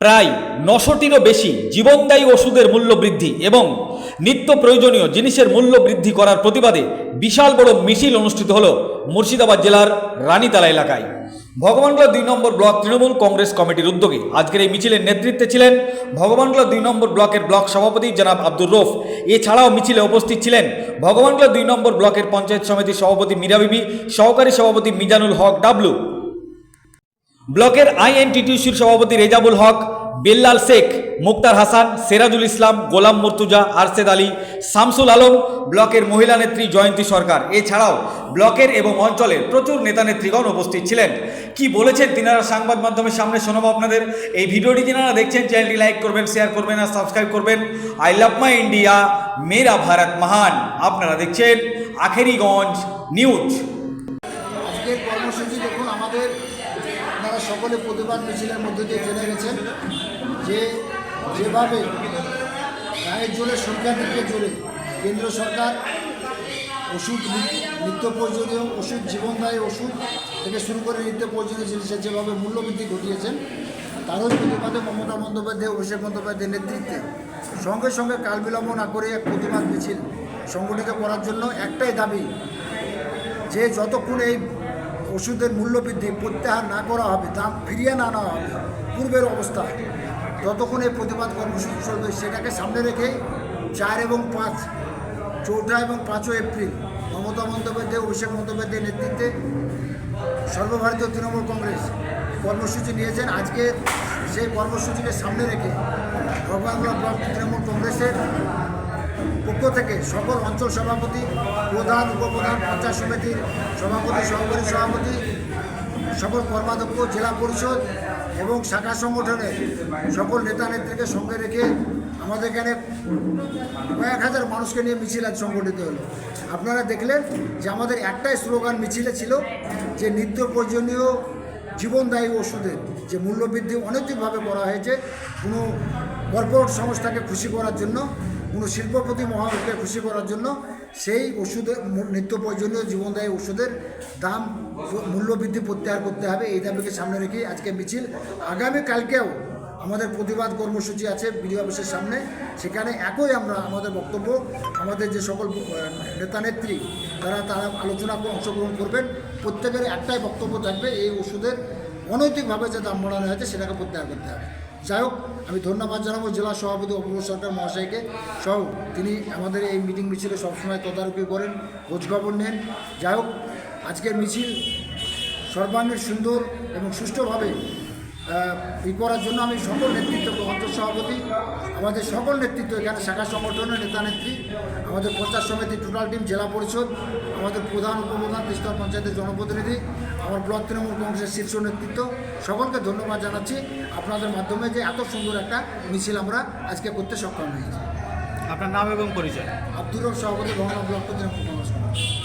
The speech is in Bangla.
প্রায় নশোটিরও বেশি জীবনদায়ী ওষুধের মূল্য বৃদ্ধি এবং নিত্য প্রয়োজনীয় জিনিসের মূল্য বৃদ্ধি করার প্রতিবাদে বিশাল বড় মিছিল অনুষ্ঠিত হল মুর্শিদাবাদ জেলার রানীতালা এলাকায়। ভগবানগোলা দুই নম্বর ব্লক তৃণমূল কংগ্রেস কমিটির উদ্যোগে আজকের এই মিছিলের নেতৃত্বে ছিলেন ভগবানগোলা দুই নম্বর ব্লকের ব্লক সভাপতি জনাব আব্দুর রফ। এছাড়াও মিছিলে উপস্থিত ছিলেন ভগবানগোলা দুই নম্বর ব্লকের পঞ্চায়েত সমিতির সভাপতি মীরা বিবি, সহকারী সভাপতি মিজানুল হক ডাবলু ব্লকের আইএনটিটিউসির সভাপতি রেজাবুল হক, বেল্লাল শেখ, মুক্তার হাসান, সেরাজুল ইসলাম, গোলাম মর্তুজা, আরশেদ আলী, শামসুল আলম ব্লকের মহিলা নেত্রী জয়ন্তী সরকার। এছাড়াও ব্লকের এবং অঞ্চলের প্রচুর নেতা নেত্রীগণ উপস্থিত ছিলেন। কি বলেছেন তিনারা সংবাদ মাধ্যমের সামনে শোনাবো আপনাদের? এই ভিডিওটি যিনারা দেখছেন, চ্যানেলটি লাইক করবেন, শেয়ার করবেন আর সাবস্ক্রাইব করবেন। আই লাভ মাই ইন্ডিয়া, মেরা ভারত মহান। আপনারা দেখছেন আখেরিগঞ্জ নিউজ আজকের কর্মসূচি দেখুন আমাদের আপনারা সকলে প্রতিবাদ মিছিলের মধ্যে দিয়ে জেনে গেছেন যে যেভাবে গায়ের জোরে, সংখ্যা দিকে জোরে কেন্দ্র সরকার ওষুধ নিত্য প্রয়োজনীয় ওষুধ, জীবনদায়ী ওষুধ থেকে শুরু করে নিত্য প্রয়োজনীয় জিনিসের যেভাবে মূল্যবৃদ্ধি ঘটিয়েছেন, তারও প্রতিবাদে মমতা বন্দ্যোপাধ্যায়, অভিষেক বন্দ্যোপাধ্যায়ের নেতৃত্বে সঙ্গে সঙ্গে কাল বিলম্ব না করে এক প্রতিবাদ মিছিল সংগঠিত করার জন্য একটাই দাবি যে যতক্ষণ এই ওষুধের মূল্যবৃদ্ধি প্রত্যাহার না করা হবে, দাম ফিরিয়ে না আনা হবে, পূর্বের অবস্থা। ততক্ষণ এই প্রতিবাদ কর্মসূচি চলবে। সেটাকে সামনে রেখে চার এবং পাঁচ, চৌঠা এবং পাঁচই এপ্রিল, মমতা বন্দ্যোপাধ্যায়, অভিষেক বন্দ্যোপাধ্যায়ের নেতৃত্বে সর্বভারতীয় তৃণমূল কংগ্রেস কর্মসূচি নিয়েছেন। আজকে সেই কর্মসূচিকে সামনে রেখে ভগবানগোলা ব্লক তৃণমূল কংগ্রেসের পক্ষ থেকে সকল অঞ্চল সভাপতি, প্রধান, উপপ্রধান, পঞ্চায়েত সমিতির সভাপতি, সহকারী সভাপতি, সকল কর্মাধ্যক্ষ, জেলা পরিষদ এবং শাখা সংগঠনের সকল নেতা নেত্রীকে সঙ্গে রেখে আমাদের এখানে কয়েক হাজার মানুষকে নিয়ে মিছিল আজ সংগঠিত হলো। আপনারা দেখলেন যে আমাদের একটাই স্লোগান মিছিলে ছিল যে নিত্য প্রয়োজনীয় জীবনদায়ী ওষুধের যে মূল্যবৃদ্ধি অনৈতিকভাবে করা হয়েছে কোনো কর্পোরেট সংস্থাকে খুশি করার জন্য কোনো শিল্পপতি মহাকে খুশি করার জন্য সেই ওষুধের নিত্য প্রয়োজনীয় জীবনদায়ী ওষুধের দাম মূল্যবৃদ্ধি প্রত্যাহার করতে হবে। এই দাবিকে সামনে রেখে আজকে মিছিল। আগামীকালকেও আমাদের প্রতিবাদ কর্মসূচি আছে বিডিও অফিসের সামনে। সেখানে একই আমরা আমাদের বক্তব্য, আমাদের যে সকল নেতা নেত্রী, তারা তারা আলোচনা অংশগ্রহণ করবেন। প্রত্যেকের একটাই বক্তব্য থাকবে, এই ওষুধের অনৈতিকভাবে যে দাম বাড়ানো হয়েছে, সেটাকে প্রত্যাহার করতে হবে। যাই হোক আমি ধন্যবাদ জানাব জেলা সভাপতি অপূর্ব সরকার মহাশয়কে। সহ, তিনি আমাদের এই মিটিং মিছিলে সবসময় তদারকি করেন খোঁজখবর নেন। যাই হোক আজকের মিছিল সর্বাঙ্গীন সুন্দর এবং সুষ্ঠুভাবে ই করার জন্য আমি সকল নেতৃত্ব অঞ্চল সভাপতি আমাদের সকল নেতৃত্ব এখানে শাখা সংগঠনের নেতা নেত্রী আমাদের পঞ্চায়েত সমিতি টোটাল টিম জেলা পরিষদ আমাদের প্রধান উপপ্রধান তিস্তর পঞ্চায়েতের জনপ্রতিনিধি আমার ব্লক তৃণমূল কংগ্রেসের শীর্ষ নেতৃত্ব সকলকে ধন্যবাদ জানাচ্ছি আপনাদের মাধ্যমে যে এত সুন্দর একটা মিছিল আমরা আজকে করতে সক্ষম হয়েছি আপনার নাম এবং পরিচয় আব্দুর সভাপতি ভবন ব্লক তৃণমূল কংগ্রেস।